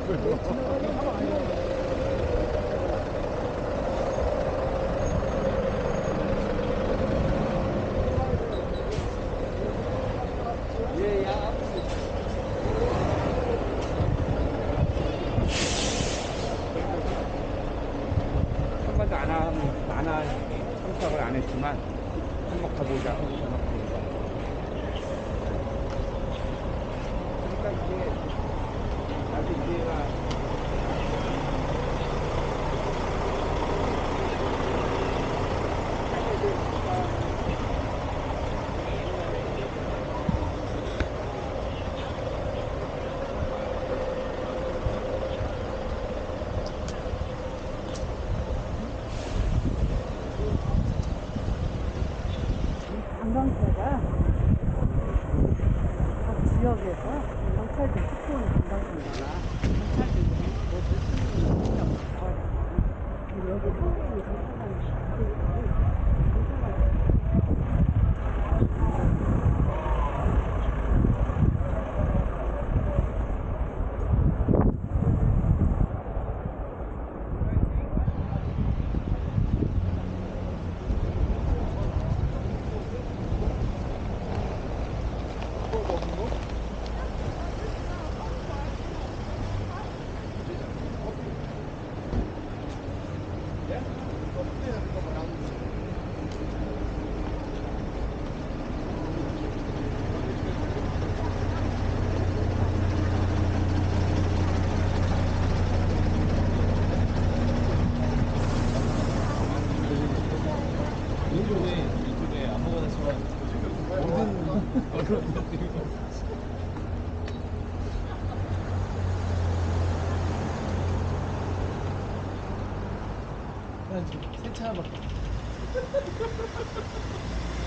거예요. 한 번도 안 한, 안한 을안 했지만 한번 가보자 하고 전화 드립니다. 난세 차밖에.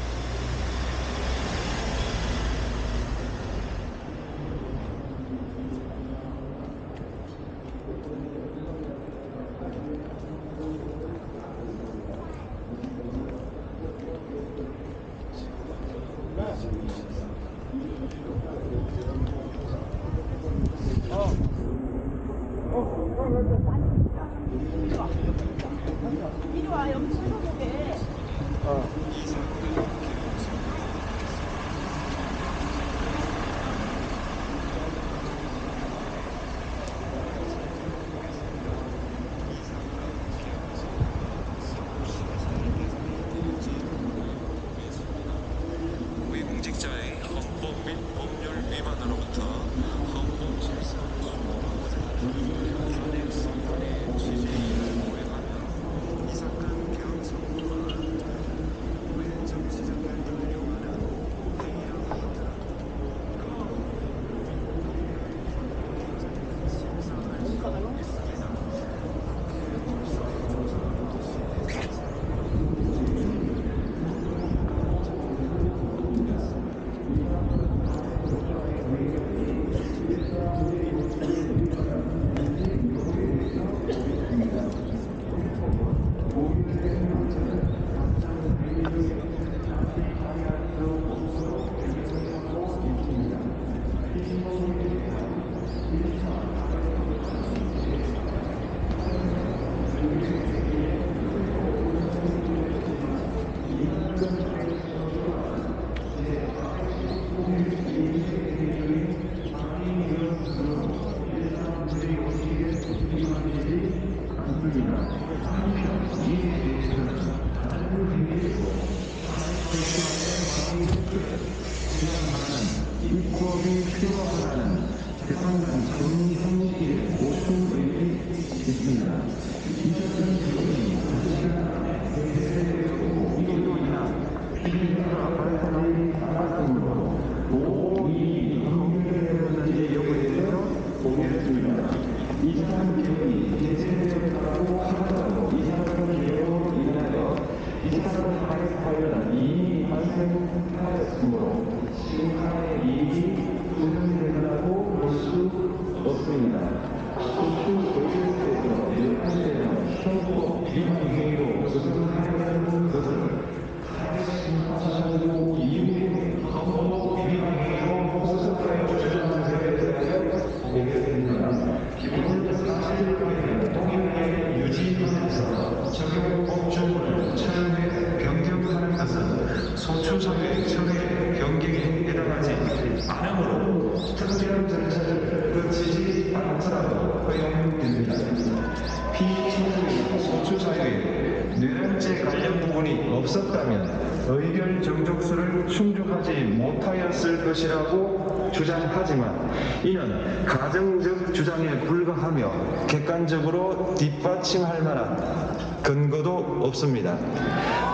충족하지 못하였을 것이라고 주장하지만 이는 가정적 주장에 불과하며 객관적으로 뒷받침할 만한 근거도 없습니다.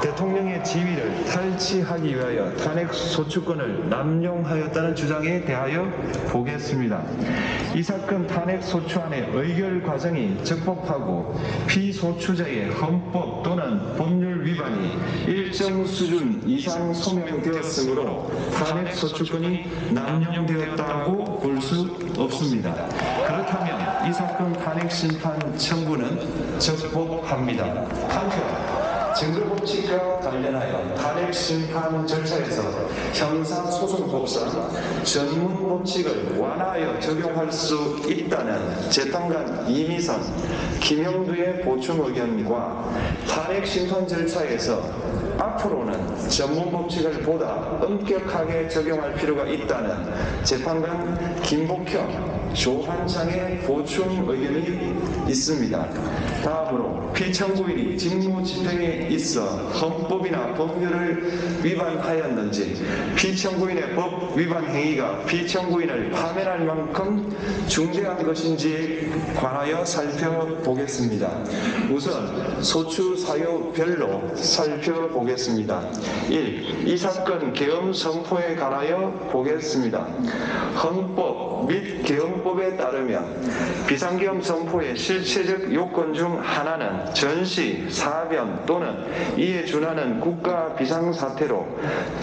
대통령의 지위를 탈취하기 위하여 탄핵 소추권을 남용하였다는 주장에 대하여 보겠습니다. 이 사건 탄핵 소추안의 의결 과정이 적법하고 피소추자의 헌법 또는 법률 위반이 일정 수준 이상 소명되었으므로 탄핵 소추권이 남용되었다고 볼 수 없습니다. 그렇다면 이 사건 탄핵 심판 청구는 적법합니다. 한편 증거법칙과 관련하여 탄핵 심판 절차에서 형사소송법상 전문 법칙을 완화하여 적용할 수 있다는 재판관 이미선, 김영두의 보충 의견과 탄핵 심판 절차에서 앞으로는 전문 법칙을 보다 엄격하게 적용할 필요가 있다는 재판관 김복형, 조한창의 보충 의견이 있습니다. 다음으로 피청구인이 직무 집행에 있어 헌법이나 법률을 위반하였는지 피청구인의 법 위반 행위가 피청구인을 파면할 만큼 중대한 것인지에 관하여 살펴보겠습니다. 우선 소추 사유별로 살펴보겠습니다. 1. 이 사건 계엄 선포에 관하여 보겠습니다. 헌법 및 계엄 법에 따르면 비상계엄 선포의 실체적 요건 중 하나는 전시, 사변 또는 이에 준하는 국가 비상사태로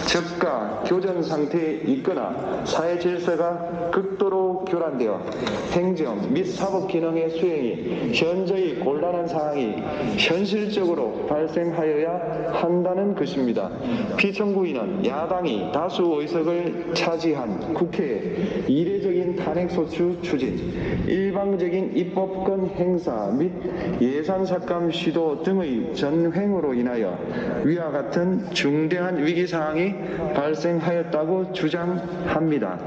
적가 교전 상태에 있거나 사회 질서가 극도로 교란되어 행정 및 사법 기능의 수행이 현저히 곤란한 상황이 현실적으로 발생하여야 한다는 것입니다. 피청구인은 야당이 다수 의석을 차지한 국회에 이례적인 탄핵소추 추진, 일방적인 입법권 행사 및 예산 삭감 시도 등의 전횡으로 인하여 위와 같은 중대한 위기 상황이 발생하였다고 주장합니다.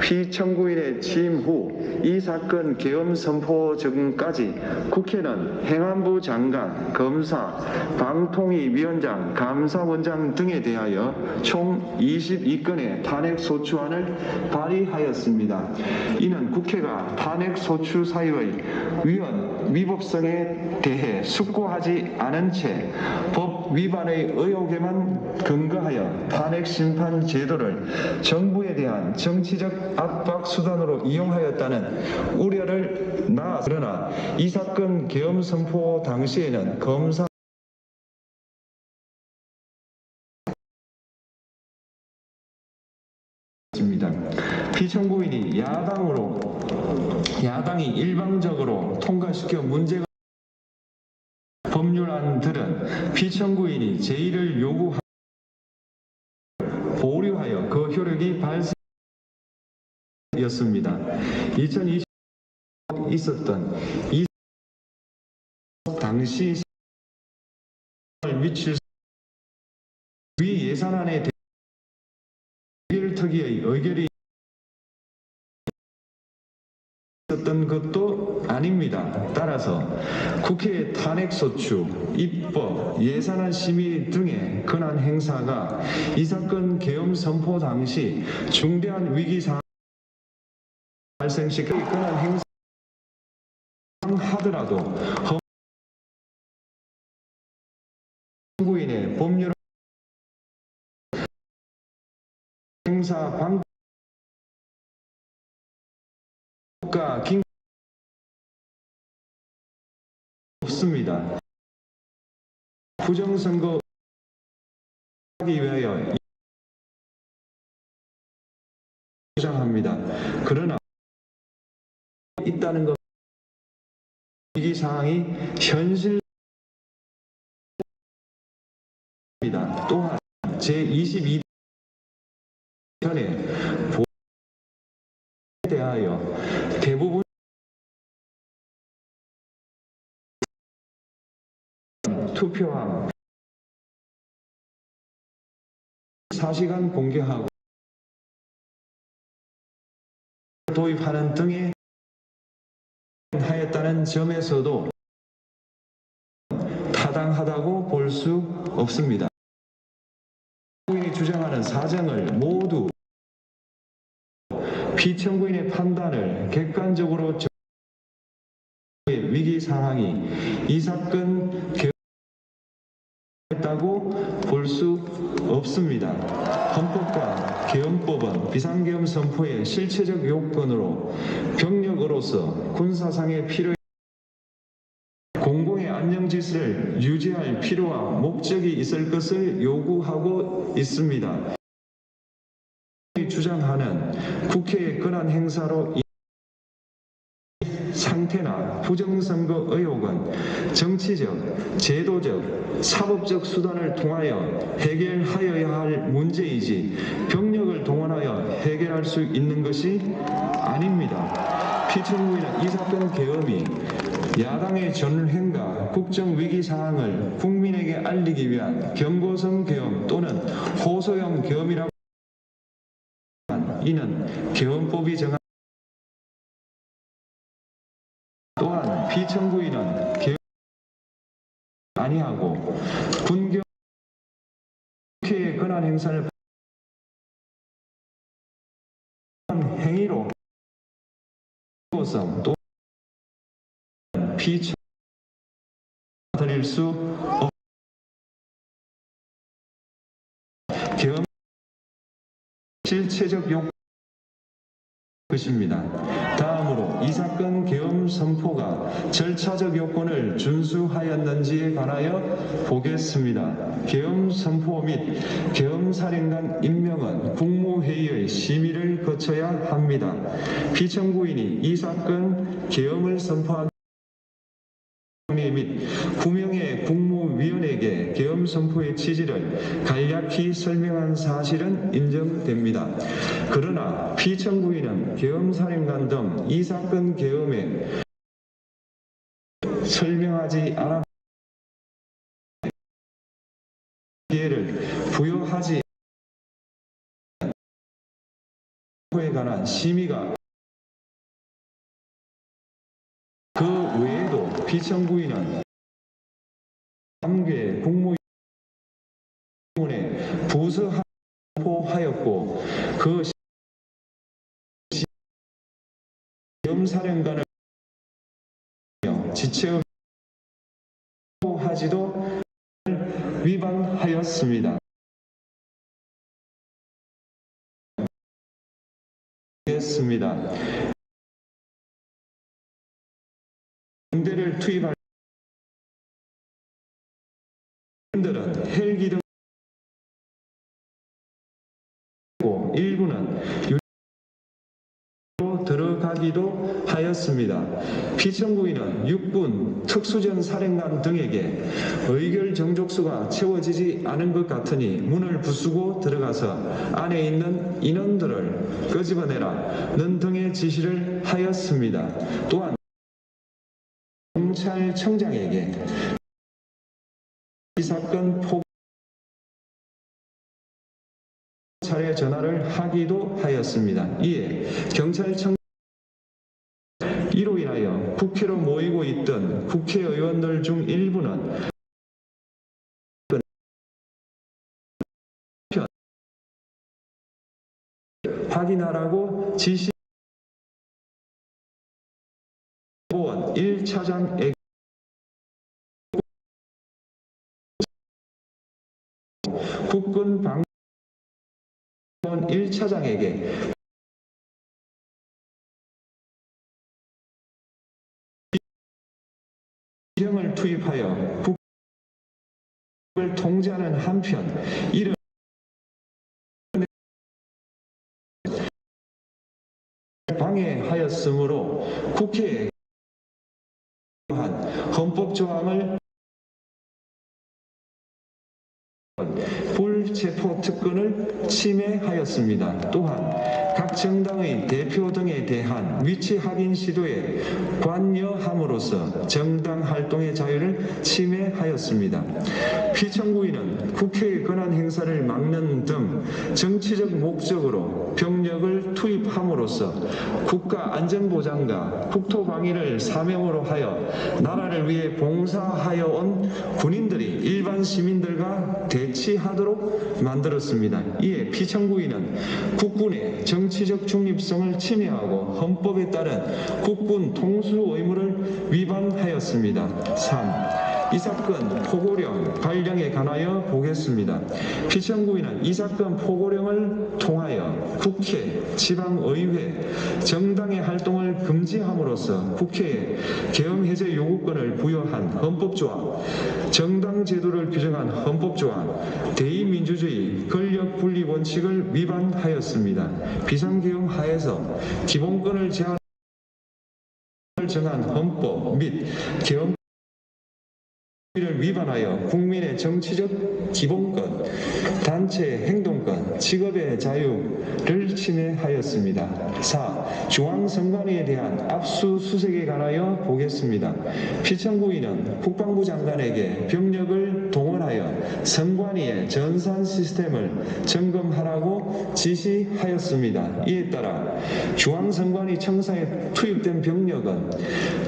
피청구인의 취임 후 이 사건 계엄 선포 전까지 국회는 행안부 장관, 검사, 방통위 위원장, 감사원장 등에 대하여 총 22건의 탄핵 소추안을 발의하였습니다. 이는 국회가 탄핵 소추 사유의 위헌 위법성에 대해 숙고하지 않은 채 법 위반의 의혹에만 근거하여 탄핵 심판 제도를 정부에 대한 정치적 압박 수단으로 이용하였다는 우려를 낳아 그러나 이 사건 계엄 선포 당시에는 검사 피청구인이 야당으로 야당이 일방적으로 통과시켜 문제가 법률안들은 피청구인이 제의를 요구하 보류하여 그 효력이 발생이었습니다. 2020 있었던 이 당시 미칠 위 예산안에 대해 의결특위의 의결이 있었던 것도 아닙니다. 따라서 국회의 탄핵소추, 입법, 예산안 심의 등의 권한 행사가 이 사건 계엄 선포 당시 중대한 위기 상황 발생 시 그의 권한 행사 하더라도 헌구인의 법률 행사 방 국가 긴 없습니다. 부정선거 하기 위하여 주장합니다. 그러나 있다는 것 위기 상황이 현실 입니다. 또한 제22 편에 보호에 대하여 투표함 24시간 공개하고 도입하는 등의 하였다는 점에서도 타당하다고 볼 수 없습니다. 피청구인이 주장하는 사정을 모두 피청구인의 판단을 객관적으로 정- 위기 상황이 이 사건 개했다고 볼 수 없습니다. 헌법과 계엄법은 비상계엄 선포의 실체적 요건으로 병력으로서 군사상의 필요 공공의 안녕 질서를 유지할 필요와 목적이 있을 것을 요구하고 있습니다. 주장하는 국회의 권한 행사로 이 상태나 부정선거 의혹은 정치적, 제도적, 사법적 수단을 통하여 해결하여야 할 문제이지 병력을 동원하여 해결할 수 있는 것이 아닙니다. 피청구인은 이 사건 계엄이 야당의 전횡과 국정 위기 상황을 국민에게 알리기 위한 경고성 계엄 또는 호소형 계엄이라고 이는 계엄법이 정한 피청구인은 계엄 아니하고 군경 국회의 권한 행사를 행위로 성또 피청 드릴 수 없. 실체적 용 것입니다. 다음으로 이 사건 계엄 선포가 절차적 요건을 준수하였는지에 관하여 보겠습니다. 계엄 선포 및 계엄 사령관 임명은 국무회의의 심의를 거쳐야 합니다. 피청구인이 이 사건 계엄을 선포한 및 구명의 국무위원에게 계엄 선포의 취지를 간략히 설명한 사실은 인정됩니다. 그러나 피청구인은 계엄사령관 등 이 사건 계엄에 설명하지 않아 기회를 부여하지 에 관한 심의가 그 외에 도 피청구인은 함께 국무위원회 부서 하였고 그 염사령관을 지체 하지도 위반하였습니다. 했습니다. 군대를 투입할 들은 헬기 등 일부는 유로 들어가기도 하였습니다. 피청구인은 육군 특수전 사령관 등에게 의결 정족수가 채워지지 않은 것 같으니 문을 부수고 들어가서 안에 있는 인원들을 끄집어내라.는 등의 지시를 하였습니다. 또한 경찰청장에게 이 사건 포 차례 전화를 하기도 하였습니다. 이에 경찰청 이로 인하여 국회로 모이고 있던 국회의원들 중 일부는 확인하라고 지시 1차장에게 국군 방 1차장에게 비령을 투입하여 국을 통제하는 한편 이를 방해하였으므로 국회에 한 헌법 조항을 불 체포 특권을 침해하였습니다. 또한 각 정당의 대표 등에 대한 위치 확인 시도에 관여함으로써 정당 활동의 자유를 침해하였습니다. 피청구인은 국회의 권한 행사를 막는 등 정치적 목적으로 병력을 투입함으로써 국가 안전보장과 국토방위를 사명으로 하여 나라를 위해 봉사하여 온 군인들이 일반 시민들과 대치하도록 만들었습니다. 이에 피청구인은 국군의 정치적 중립성을 침해하고 헌법에 따른 국군 통수 의무를 위반하였습니다. 3. 이 사건 포고령 발령에 관하여 보겠습니다. 피청구인은 이 사건 포고령을 통하여 국회, 지방의회, 정당의 활동을 금지함으로써 국회에 계엄 해제 요구권을 부여한 헌법조항, 정당 제도를 규정한 헌법조항, 대의민주주의 권력 분리 원칙을 위반하였습니다. 비상계엄 하에서 기본권을 제한 정한 헌법 및 계엄 를 위반하여 국민의 정치적 기본권, 단체 행동권, 직업의 자유를 침해하였습니다. 4. 중앙선관위에 대한 압수수색에 관하여 보겠습니다. 피청구인은 국방부 장관에게 병력을 동원하여 선관위의 전산 시스템을 점검하라고 지시하였습니다. 이에 따라 중앙선관위 청사에 투입된 병력은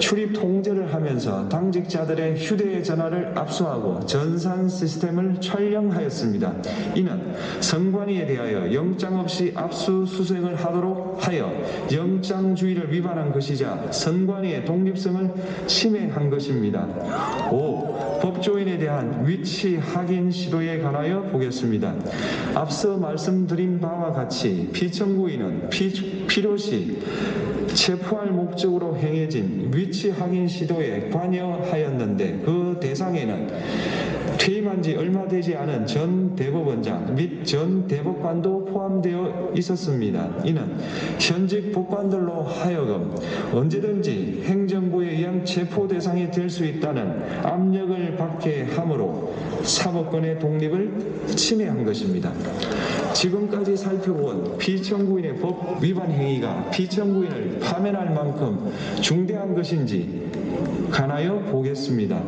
출입 통제를 하면서 당직자들의 휴대전화를 압수하고 전산 시스템을 촬영하였습니다. 이는 선관위에 대하여 영장 없이 압수수색을 하도록 하여 영장주의를 위반한 것이자 선관위의 독립성을 침해한 것입니다. 5. 법조인에 대한 위치 확인 시도에 관하여 보겠습니다. 앞서 말씀드린 바와 같이 피청구인은 피, 필요시 체포할 목적으로 행해진 위치 확인 시도에 관여하였는데 그 대상에는 퇴임한 지 얼마 되지 않은 전 대법원장 및 전 대법관도 포함되어 있었습니다. 이는 현직 법관들로 하여금 언제든지 행정부에 의한 체포 대상이 될 수 있다는 압력을 받게 함으로 사법권의 독립을 침해한 것입니다. 지금까지 살펴본 피청구인의 법 위반 행위가 피청구인을 파면할 만큼 중대한 것인지 관하여 보겠습니다.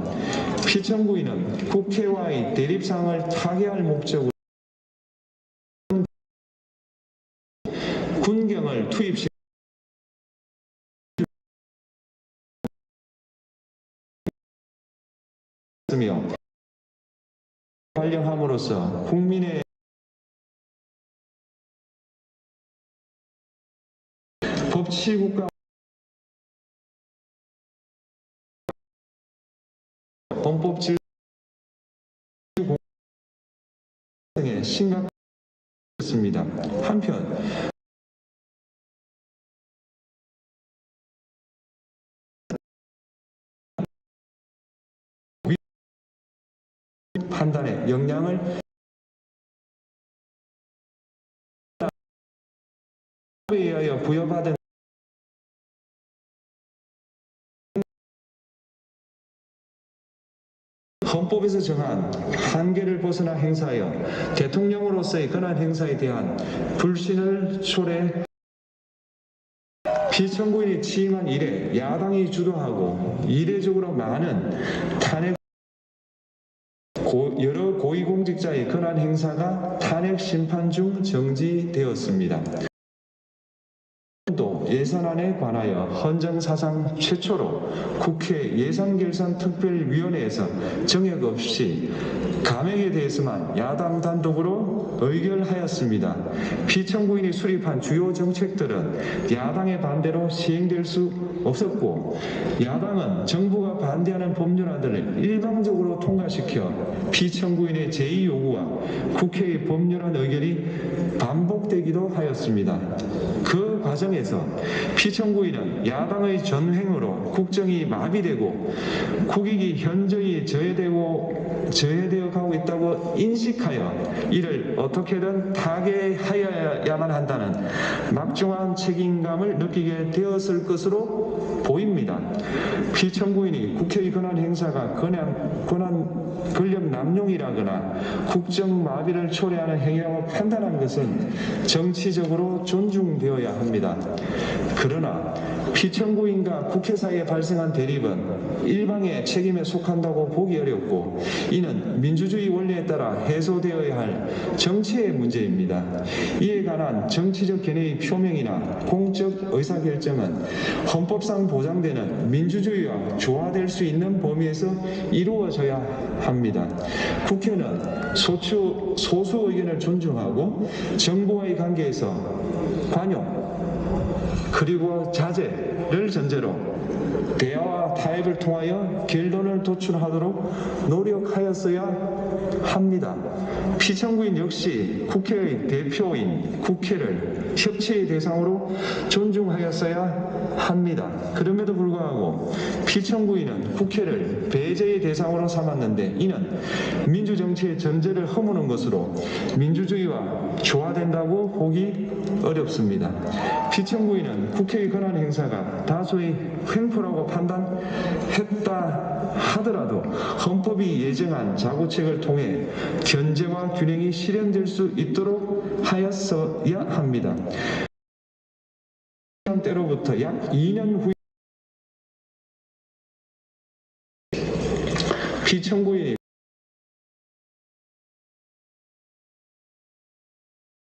피청구인은 국회와의 대립상을 타개할 목적으로 군경을 투입시 며 발령함으로써 국민의 법치국가 헌법 질 등에 심각했습니다. 한편 위- 판단에 영향을 부여받은 헌법에서 정한 한계를 벗어나 행사하여 대통령으로서의 권한 행사에 대한 불신을 초래 피청구인이 취임한 이래 야당이 주도하고 이례적으로 많은 탄핵 고- 여러 고위공직자의 권한 행사가 탄핵 심판 중 정지되었습니다. 또 예산안에 관하여 헌정사상 최초로 국회 예산결산특별위원회에서 정액 없이 감액에 대해서만 야당 단독으로 의결하였습니다. 피청구인이 수립한 주요 정책들은 야당의 반대로 시행될 수 없었고 야당은 정부가 반대하는 법률안들을 일방적으로 통과시켜 피청구인의 제의 요구와 국회의 법률안 의결이 반복되기도 하였습니다. 그 과정에서 피청구인은 야당의 전횡으로 국정이 마비되고 국익이 현저히 저해되고 저해되어 가고 있다고 인식하여 이를 어떻게든 타개하여야만 한다는 막중한 책임감을 느끼게 되었을 것으로 보입니다. 피청구인이 국회의 권한 행사가 권한, 권한 권력 남용이라거나 국정 마비를 초래하는 행위라고 판단한 것은 정치적으로 존중되어 야 합니다. 그러나 피청구인과 국회 사이에 발생한 대립은 일방의 책임에 속한다고 보기 어렵고 이는 민주주의 원리에 따라 해소되어야 할 정치의 문제입니다. 이에 관한 정치적 견해의 표명이나 공적 의사결정은 헌법상 보장되는 민주주의와 조화될 수 있는 범위에서 이루어져야 합니다. 국회는 소추, 소수 의견을 존중하고 정부와의 관계에서 관용, 그리고 자제를 전제로 대화와 타협을 통하여 결론을 도출하도록 노력하였어야 합니다. 피청구인 역시 국회의 대표인 국회를 협치의 대상으로 존중하였어야 합니다. 그럼에도 불구하고 피청구인은 국회를 배제의 대상으로 삼았는데 이는 민주정치의 전제를 허무는 것으로 민주주의와 조화된다고 보기 어렵습니다. 피청구인은 국회의 권한 행사가 다수의 횡포라고 판단했다 하더라도 헌법이 예정한 자구책을 통해 견제와 균형이 실현될 수 있도록 하였어야 합니다. 때로부터 약 2년 후에 피청구인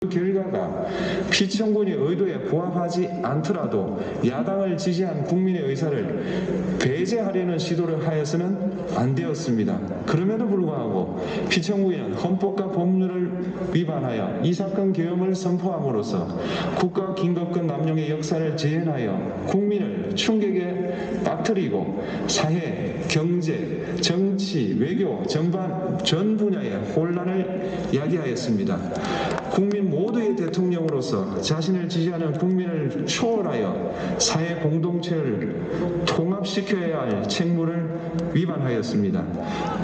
결과가 피청구인의 의도에 부합하지 않더라도 야당을 지지한 국민의 의사를 배제하려는 시도를 하여서는 안 되었습니다. 그럼에도 불구하고 피청구인은 헌법과 법률을 위반하여 이 사건 계엄을 선포함으로써 국가 긴급권 남용의 역사를 재현하여 국민을 충격에 빠뜨리고 사회, 경제, 정치, 외교 전반 전 분야의 혼란을 야기하였습니다. 국민 모두의 대통령으로서 자신을 지지하는 국민을 초월하여 사회 공동체를 통합시켜야 할 책무를 위반하였습니다.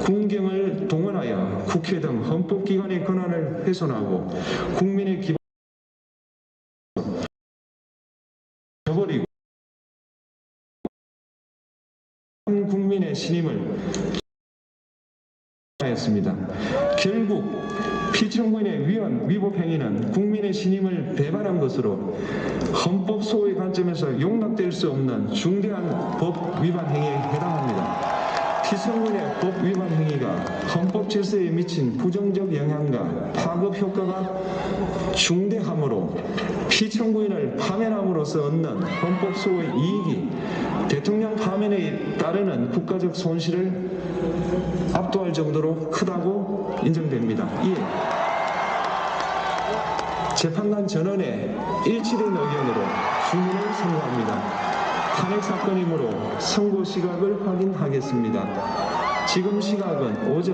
군경을 동원하여 국회 등 헌법기관의 권한을 훼손하고 국민의 기본 저버리고 한 국민의 신임을 하였습니다. 결국 피청구인의 위헌 위법 행위는 국민의 신임을 배반한 것으로 헌법 소의 관점에서 용납될 수 없는 중대한 법 위반 행위에 해당합니다. 피청구인의 법 위반 행위가 헌법 질서에 미친 부정적 영향과 파급 효과가 중대하므로 피청구인을 파면함으로써 얻는 헌법 소의 이익이 대통령 파면에 따르는 국가적 손실을 압도할 정도로 크다고 인정됩니다. 이에 재판관 전원의 일치된 의견으로 주문을 선고합니다. 탄핵 사건이므로 선고 시각을 확인하겠습니다. 지금 시각은 오전